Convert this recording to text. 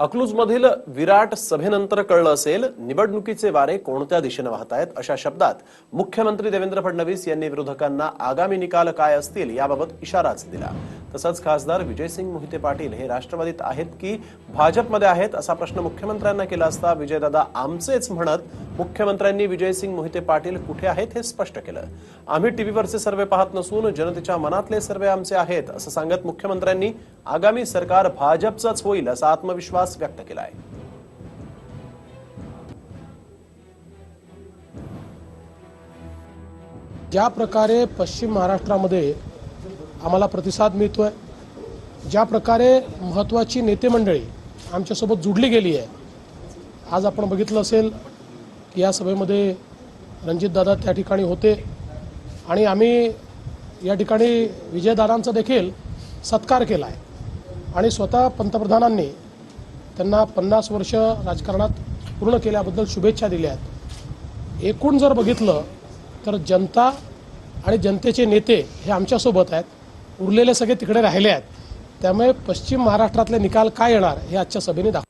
अकलूजमधील विराट सभेनंतर कळलं असेल निवडणुकीचे वारे कोणत्या दिशेनं वाहत आहेत अशा शब्दात मुख्यमंत्री देवेंद्र फडणवीस यांनी विरोधकांना आगामी निकाल काय असतील याबाबत इशाराच दिला. तसंच खासदार विजयसिंग मोहिते पाटील हे राष्ट्रवादीत आहेत की भाजपमध्ये आहेत असा प्रश्न मुख्यमंत्र्यांना केला असता विजयदादा आमचेच म्हणत मुख्यमंत्र्यांनी विजयसिंग मोहिते पाटील कुठे आहेत हे स्पष्ट केलं. आम्ही टीव्हीवरचे सर्वे पाहत नसून जनतेच्या मनातले सर्वे आमचे आहेत असं सांगत मुख्यमंत्र्यांनी आगामी सरकार भाजपचंच होईल असा आत्मविश्वास व्यक्त केला आहे ज्या प्रकारे पश्चिम महाराष्ट्रामध्ये आम्हाला प्रतिसाद मिळतोय ज्या प्रकारे महत्त्वाची नेते मंडळी आमच्यासोबत जुडली गेली आहे आज आपण बघितलं असेल या सभेमध्ये रणजितदादा त्या ठिकाणी होते. आणि आम्ही या ठिकाणी विजयदादांचा देखील सत्कार केला आहे आणि स्वतः पंतप्रधानांनी त्यांना पन्नास वर्ष राजकारणात पूर्ण केल्याबद्दल शुभेच्छा दिल्या आहेत. एकूण जर बघितलं तर जनता आणि जनतेचे नेते हे आमच्यासोबत आहेत. उरलेले सगळे तिकडे राहिले आहेत. त्यामुळे पश्चिम महाराष्ट्रातले निकाल काय येणार हे आजच्या सभेने दाखव